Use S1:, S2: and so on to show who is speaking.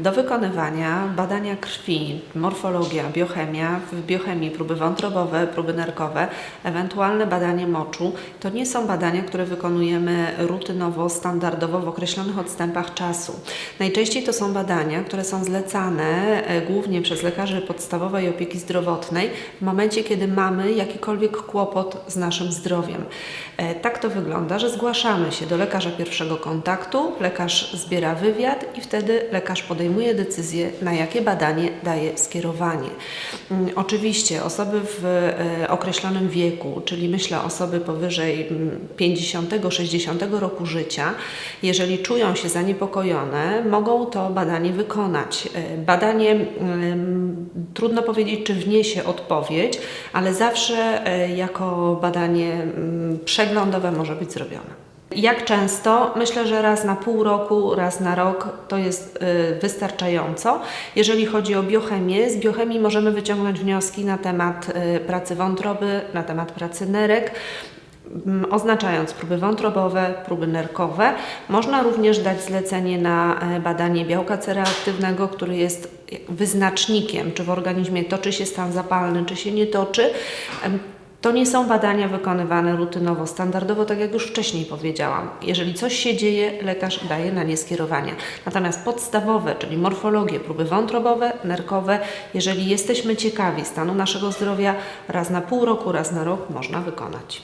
S1: Do wykonywania badania krwi, morfologia, biochemia, w biochemii próby wątrobowe, próby nerkowe, ewentualne badanie moczu, to nie są badania, które wykonujemy rutynowo, standardowo w określonych odstępach czasu. Najczęściej to są badania, które są zlecane e, głównie przez lekarzy podstawowej opieki zdrowotnej w momencie, kiedy mamy jakikolwiek kłopot z naszym zdrowiem. E, Tak to wygląda, że zgłaszamy się do lekarza pierwszego kontaktu, lekarz zbiera wywiad i wtedy lekarz podejmuje decyzję, na jakie badanie daje skierowanie. Mm, Oczywiście osoby w e, określonym wieku, czyli myślę osoby powyżej mm, 50-60 roku życia, jeżeli czują się zaniepokojone, mogą to badanie wykonać. E, Badanie mm, trudno powiedzieć, czy wniesie odpowiedź, ale zawsze e, jako badanie mm, przeglądowe może być zrobione. Jak często? Myślę, że raz na pół roku, raz na rok to jest y, wystarczająco. Jeżeli chodzi o biochemię, z biochemii możemy wyciągnąć wnioski na temat y, pracy wątroby, na temat pracy nerek. mm, Oznaczając próby wątrobowe, próby nerkowe, można również dać zlecenie na e, badanie białka cereaktywnego, który jest wyznacznikiem, czy w organizmie toczy się stan zapalny, czy się nie toczy. To nie są badania wykonywane rutynowo, standardowo, tak jak już wcześniej powiedziałam. Jeżeli coś się dzieje, lekarz daje na nie skierowania. Natomiast podstawowe, czyli morfologie, próby wątrobowe, nerkowe, jeżeli jesteśmy ciekawi stanu naszego zdrowia, raz na pół roku, raz na rok można wykonać.